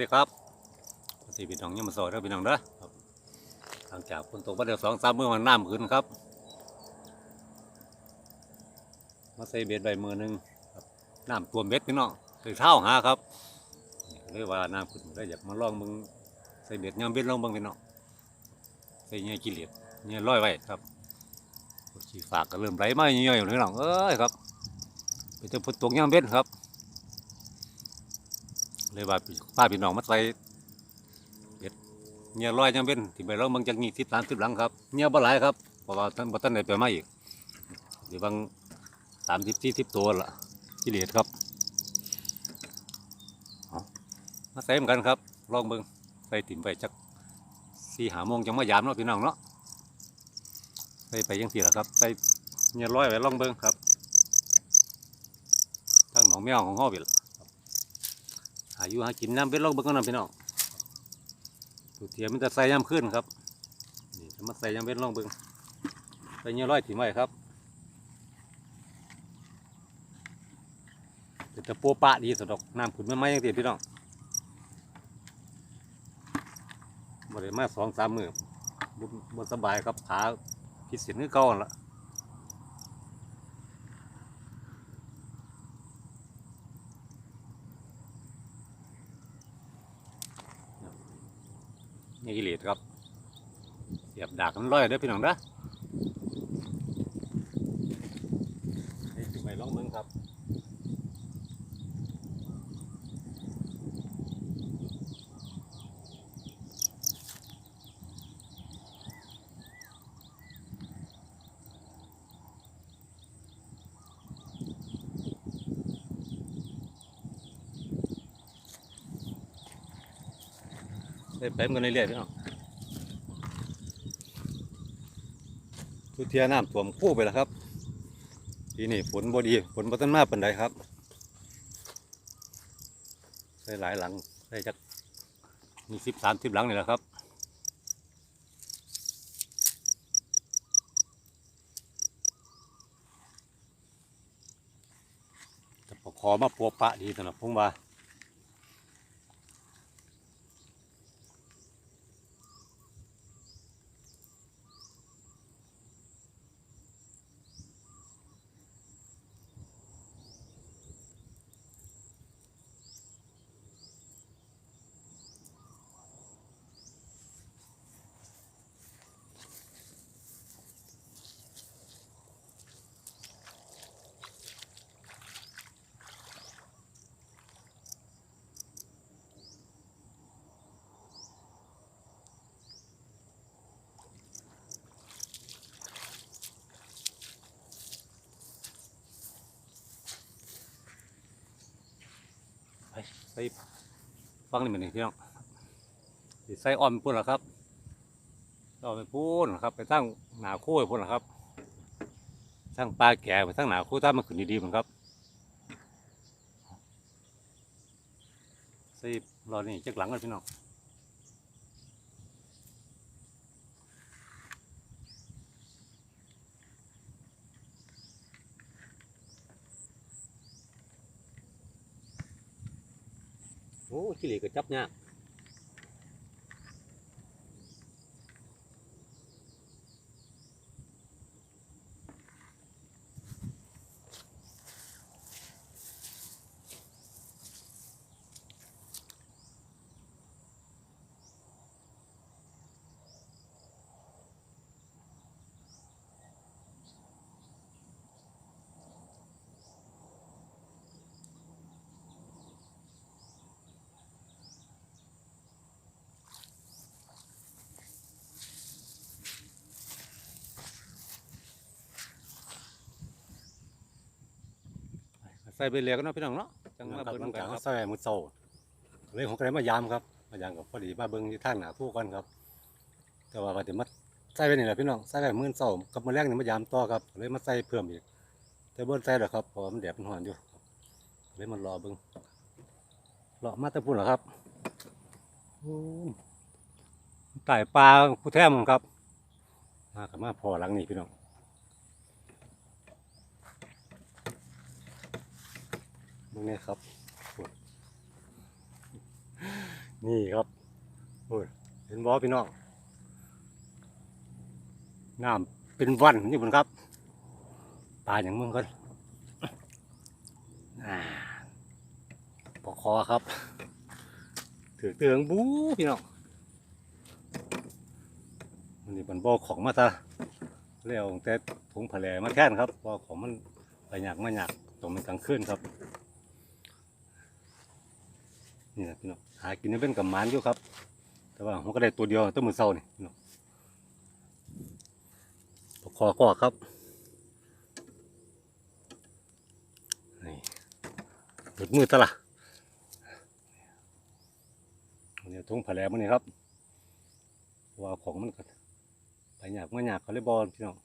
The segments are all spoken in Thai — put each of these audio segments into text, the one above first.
ดีครับสวัสดีพี่น้องยามมาสอยเด้อพี่น้องเด้อหลังจากฝนตกมาเดือสองสามมือมันน้ำขึ้นครับ มาใส่เบ็ดใบมือหนึ่งน้ำตัวเบ็ดพี่น้องใส่เท้าหาครับนี่ก็เลยว่าน้ำขึ้นได้อยากมาลองมึงใส่เบ็ดยามเบ็ดลองบางพี่น้องใส่เงี้ยกิเลสเงี้ยร้อยไว้ครับชีฝากก็เริ่มไหลมาเงี้ยอยู่พี่น้องเอ้ยครับไปเจอฝนตกยามเบ็ดครับ เลยว่าพาพี่น้องมาใส่เบ็ดเงี้ยร้อยยังเป็นที่ไปเราบางจังงี้ทิศสามสิบหลังครับเงี้ยบ่หลายครับเพราะว่าท่านบ่ท่านได้ไปมาอีกหรือบางสามสิบสี่สิบตัวละกิเลสครับมาใส่เหมือนกันครับลองเบิ่งใส่ถิ่มไปจักสี่หาโมงจังมายามเนาะพี่น้องเนาะใส่ไปยังสี่ละครับใส่เงี้ยร้อยไว้ลองเบิ่งครับทางหนองแมวของห้อบิล อายุหากินน้ำเป็นโรคเบิ่งกันนะพี่น้องตัวเทียมมันจะใส่ย่ำขึ้นครับนี่จะมาใส่ย่ำเป็นโรคเบิ่งใส่เงี้ยร้อยถิ่มไว้ครับเป็นตะโปะปะดีสะดอกน้ำขุนไม่ไหมยังตีพี่น้องบริมาสองสามมือบ่บสบายครับขาพิษเสียนึกเก่าหั่นละ นี่กิเลสครับ เสียบดากมันร้อยเด้อพี่น้องเด้อให้ถึงไปลองเบิ่งครับ ไปมันกันเรื่อยๆพี่น้องทุเทียน้ำท่วมคู่ไปแล้วครับ ทีนี้ฝนบ่ดีฝนบ่ทันมาเปานใดครับใส่หลายหลังใส่จักมีสิบสามสิบหลังนี่แหละครับแต่ปขอมาปัวปะดีสำหรับผมว่า ไปใส่ฟังนี่มันนี่พี่น้องใส่อ้อมพุ่นละครับเอาไปพุ่นะครับ ไปตั้งหนาคู่พุ่นละครับตั้งปลาแก่ไปตั้งหนาคู่ถ้ามันขึ้นดีๆมันครับใส่รอนี่จากหลังกันพี่น้อง โอ้ขี้เหล็กก็จับเนี่ยากใส่ไปเรียกันเนาะพี่น้องเนาะจังมาครับเบิ่งหลังกัจากนคเขารับใส่มือโซ่เลยของใครมายามครับ มายามกับพอดีมาเบิ่งที่ทางหนาคู่กันครับ แต่ว่าว่าเดี๋ยวมาใส่ไปนี่แหละพี่น้องใส่ไปมื่นโซ่กับมือแรกนี่มายามต่อครับ เลยมาใส่เพิ่มอีก แต่บ่นใส่หรอกครับเพราะว่ามันแดดมันร้อนอยู่ครับเลยมารอเบิ่งรอมาแตะพุ่นเหรอครับโอ้ไก่ปลาผู้แท้มงครับ มากับมาพอหลังนี่พี่น้องเบิ่ง นี่ครับ นี่ครับเห็นบ่พี่น้องน้ำเป็นวันนี่บุญครับปลาอย่างมึงกันอ่าปอกคอครับ ถือเตืองบู๊พี่น้องมันนี่มันบ่อของมาซะแล้วแต่ถุงผาแหลมาแค่นครับบ่อของมันไปหยักมาหยักตรงมันกลางคืนครับ นี่นะพี่น้องหากินนี่เป็นกับมันอยู่ครับ แต่ว่ามันก็ได้ตัวเดียวตัวมือเศร้านี่พี่น้องปกคอก็ครับนี่หลุดมือตะละอันนี้ทุ่งผาแหลมันนี่ครับว่าของมันก็ไปหยากมาหยากเขาเลยบอลพี่น้อง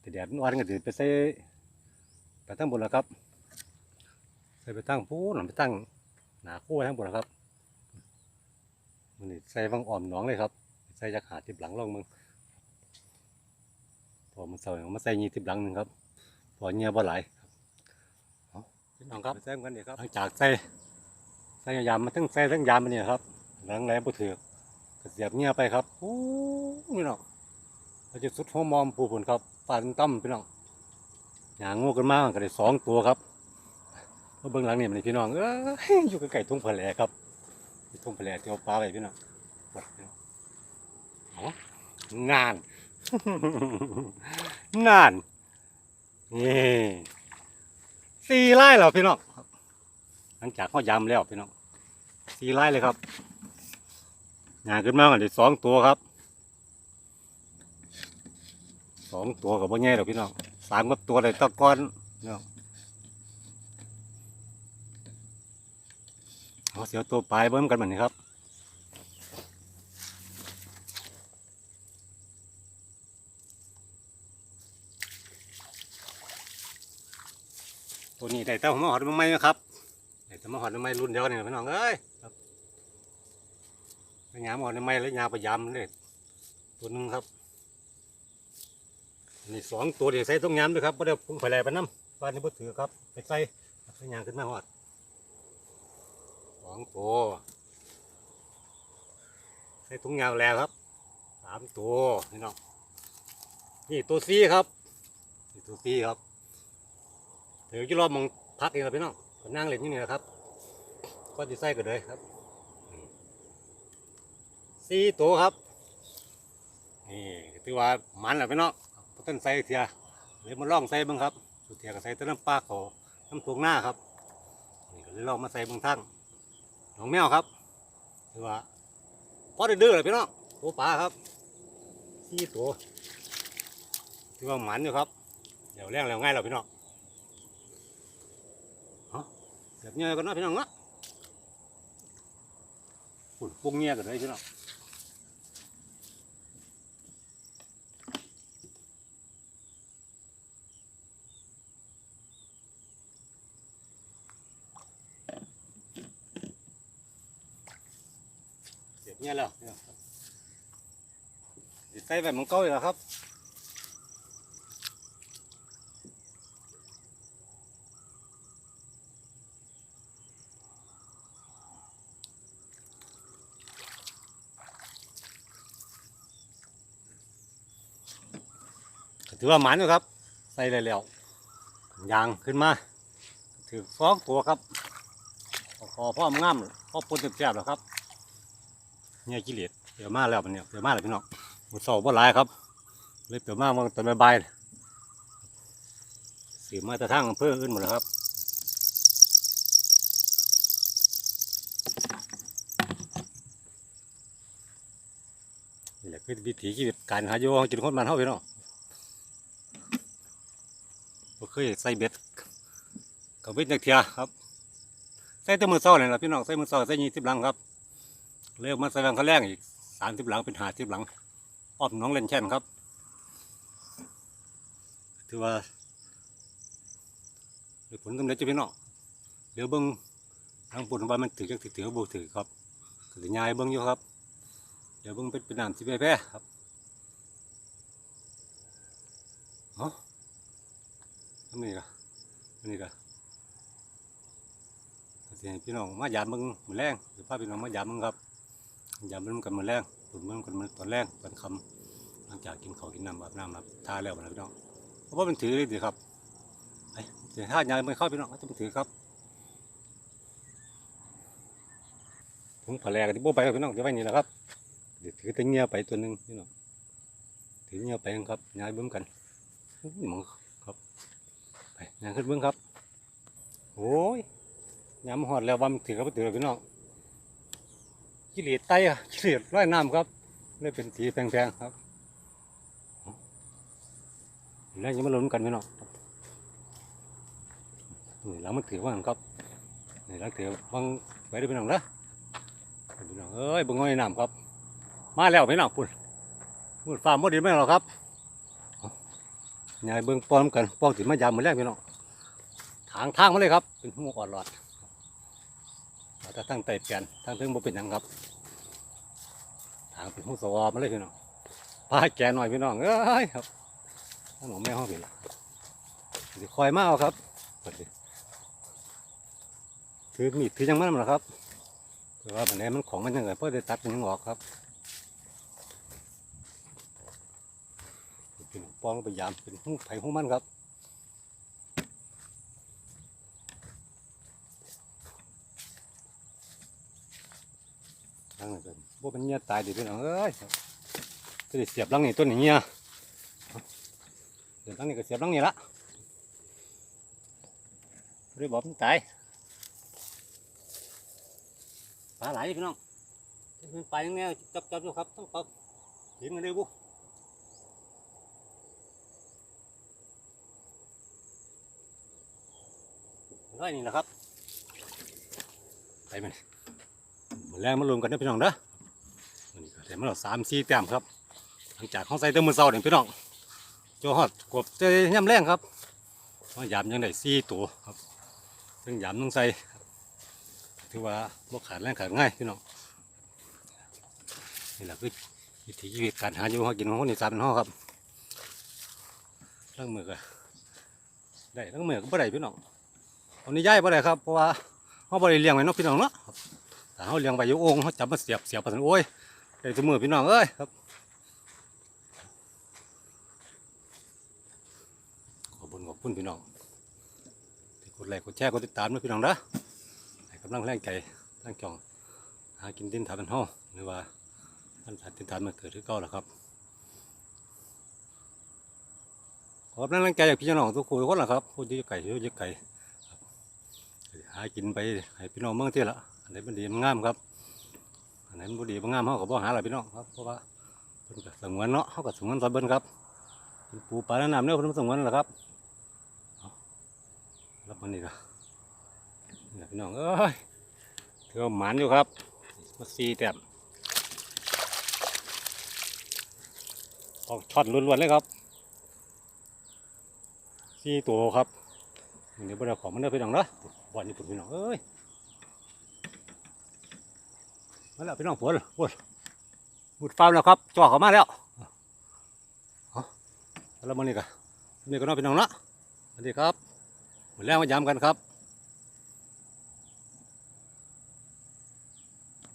แต่แดดมันวันก็จะไปใส่ไปทั้งบนแล้วครับ ใส่ไปตั้งพูนไปตั้งหนาคู่ไว้ทั้งหมดนะครับมันนี่ใส่ฟังอ่อมหนองเลยครับ ใส่จักหาทิบหลังลองมึงพอมันเสาอย่างมาใส่ยีทิบหลังหนึ่งครับพอเงียบ่หลายครับเอาพี่น้องครับใส่กันเดี๋ยวครับหลังจากใส่ใส่ยามมาทั้งใส่ทั้งยามมาเนี่ยครับหลังแรงบ่ถือกก็เสียบเงียไปครับโอ้พี่น้องเราจะสุดหัวมอมปูผลครับฟันตั้มพี่น้องหางงูกันมากก็ได้สองตัวครับ มาเบื้องหลังนี่มันพี่น้องเอ้ยอยู่ใกล้ๆทุ่งผาแหลครับทุ่งผาแหลที่เอาปลาไปพี่น้องวัดงานงานนี่สี่ไร่แล้วพี่น้องหลังจากเขายำแล้วพี่น้องสี่ไร่เลยครับงานขึ้นมากันเลยสองตัวครับสองตัวกับพ่อแง่หรอกพี่น้องสามกับตัวเลยตะกอนพี่น้อง เอาเสียวตัวปลายเบิ่มกันเหมือนนี้ครับตัวนี้ได้เต้าหัวหอดมันไม่นะครับได้แต่มาหอดมันไม่รุ่นเดียวกันนี่พี่น้องเอ้ยครับยามหอดมันไม่แล้วยาพยายามเลยตัวหนึงครับอันนี่สองตัวเดี๋ยวใส่ต้องยามด้วยครับเพราะเดี๋ยวพุ่งไปแล่ไปน้ำบ้านนี้บ่ถือครับไปใส่ใส่ยางขึ้นมาหอดส องตัวใส่ถุงยาวแล้วครับสามตัวนี่น้องนี่ตัวซีครับนี่ตัวซีครับเดี๋ยวจะรอบมองพักเองครับพี่น้องก็นั่งเล่นอยู่นี่นะครับ ก็จะใส่กันเลยครับซีตัวครับนี่ถือว่ามันแหละพี่น้องต้นใส่เทียเลยมาลองใส่เบ้างครับสุดเทียก็ใส่ต้นน้ำปลาเขาน้ำตวงหน้าครับนี่ก็เลยลองมาใส่บางทั้ง น้องแมวครับคือว่าพอได้ดื้อเลยพี่น้องตัวปลาครับสี่ตัวถือว่าหมันอยู่ครับเดี๋ยวแรงแล้วง่ายเราพี่น้องฮะแบบเงี้ยกันเนาะพี่น้องเนาะปุ่นปุ้งเงี้ยกันเลยพี่น้อง เสียเงี้ยแล้วพี่น้อใส่แบบมันเก่าอีกแล้วครับถือว่าหมันอยู่ครับ ใส่เลยแล้วยางขึ้นมา ถือสองตัวครับ ขอพ่อมงามพ่อปุ่นเจ็บๆแล้วครับ เนี่ยกิเลสเดี๋ยวมาแล้วมันเนี่ยเดี๋ยวมาแล้วพี่น้องหมดเสาบ่หลายครับ เลยเดี๋ยวมาเมื่อตอนบ่ายๆสีมาแต่ทางอำเภออื่นหมดแล้วครับนี่แหละคือวิถีชีวิตการหาอยู่ของกินคนบ้านเฮาพี่น้องเคยใส่เบ็ดกับเบ็ดนักเทียครับใส่แต่มือเศร้าเลยล่ะพี่น้องใส่มือเศร้าใส่ยี่สิบลังครับ เรียกมาใส่แรงเขาแรงอีกสามสิบหลังเป็นหาสิบหลังอ้อมน้องเล่นแช่นครับ ถือว่าได้ผลสำเร็จจ้ะพี่น้องเดี๋ยวเบิ้งทางปุ่นว่ามันถือจักถือถือบ่ถือครับก็สิยายเบิ้งอยู่ครับ เดี๋ยวเบิ้งเป็นเป็นน้ำสิแพ้ๆครับเนาะอันนี้ก็อันนี้ก็สิให้พี่น้องมายามเบิ่งมื้อแรงสิพาพี่น้องมายามเบิ่งครับ ยามเบิ่งกันมือแรงตุ่นเบิ่งกันมือตอนแรงตอนคำหลังจากกินข้าวกินน้ำอาบน้ำอาบทาแล้วนะพี่น้องเพราะว่ามันถือเลยสิครับไปสิถ้ายายไม่เข้าพี่น้องก็จะมันถือครับถุงผ้าแลกที่โบไปพี่น้องเดี๋ยวไว้นี่แหละครับเดี๋ยวถือตะเงียไปตัวหนึ่งพี่น้องถือเงียไปครับยายเบิ่งกันมองครับไปยายขึ้นเบิ่งครับโอ้ยยามหอดแล้วว่ามันถือกับถือพี่น้อง กิเลสไตกิเลสร้อยน้ำครับเลยเป็นสีแพงๆครับแล้วยังมาลุ้นกันพี่น้องนี่หลังมันถือว่างครับนี่หลังถือว่างไว้ด้วยพี่น้องนะพี่น้องเอ้ยเบิ่งห้อยน้ำครับ มาแล้วพี่น้องปุ่นปุ่นฟาร์มบ่ดีไหมหรอกครับเอายายเบิ่งป้อมกันป้องสิมายามมือแรกพี่น้องทางทางมาเลยครับ เป็นหูอ่อนหลอด เราจะตั้งไต่เปลี่ยนทางถึงบ่เป็นหยังครับทางเป็นหูสวอมาเลยพี่น้องพาแกหน่อยพี่น้องเอ้ยครับถ้าหนูแม่ห้องผิดละสิคอยมาเอาครับถือมีดถือยังมันมาครับเพราะว่าบันไดมันของมันยังไงเพื่อได้ตัดมันยังออกครับพี่น้องป้องไปยามเป็นหูไผ่หูมันครับ ทางนั้นเป็นบ่เป็นเงี้ยตายดิพี่น้องเอ้ยก็ได้เสียบลังนี่ต้นนี้เงี้ยเดี๋ยวลังนี่ก็เสียบลังนี่ละเรียบอกมันตายปลาไหลพี่น้องเป็นปลาอย่างเนี้ยจับจับอยู่ครับต้องปับเห็นกันเลยบุร้อยนี่แหละครับไปมัน แรงมารวมกันนะพี่น้องเด้อมันก็ได้มาแล้วสามสี่แต้มครับ หลังจากเขาใส่เต็มมือเสาเนี่ยพี่น้องโจฮอดกบเจย่ำแรงครับมายามยังได้สี่ตัวครับซึ่งยามต้องใส่ถือว่าบ่ขาดแรงขาดง่ายพี่น้องนี่แหละคือวิถีชีวิตการหาอยู่หากินของคนอีสานเป็นห้องครับทั้งมือก็ได้ทั้งมือก็บ่ได้พี่น้องตอนนี้ย้ายบ่ได้ครับเพราะว่าเขาบ่ได้เลี้ยงไว้นาะพี่น้องเนาะ เขาเลี้ยงไว้ยู่โองเขาจับมาเสียบเสียบปถึงโอ้ยได้เสมอพี่น้องเอ้ยครับขอบคุณขอบคุณพี่น้องที่กดไลค์กดแชร์กดติดตามด้วยพี่น้องนะให้กำลังแรงใจตั้งจองหากินดินถานห้องหรือว่าท่านถาดินถานมาเกิดที่เก่าแล้วครับขอบแรงใจจากพี่น้องทุกคนทุกคนแหละครับผู้ที่อะไก่อยู่อะไก่หากินไปให้พี่น้องเมืองที่ละ อันไหนมันดีมันงามครับอันไหนมันบ่ดีมันงามเขาก็บ่หาหรอกพี่น้องครับเพราะว่าเพิ่นก็สงวนเนาะเขาก็สงวนซอยเบิ่นครับปูปลาแนะนำเนี่ยเพิ่นสงวนแหละครับรับมันนี่ก็นี่ล่ะพี่น้องเอ้ยถือว่าหมานอยู่ครับมาซีแต้มออกช็อตล้วนๆเลยครับซีตัวครับเดี๋ยวบ่ได้ของมันเด้อพี่น้องเนาะบ่อนี่ปุ่นพี่น้องเอ้ย มาแล้วพี่น้องปวดปวดมุดฟาร์มแล้วครับจ่อเขามาแล้วเอาแล้วมันนี่กันนี่ก็น้องพี่น้องเนาะสวัสดีครับมาแล้วมายามกันครับ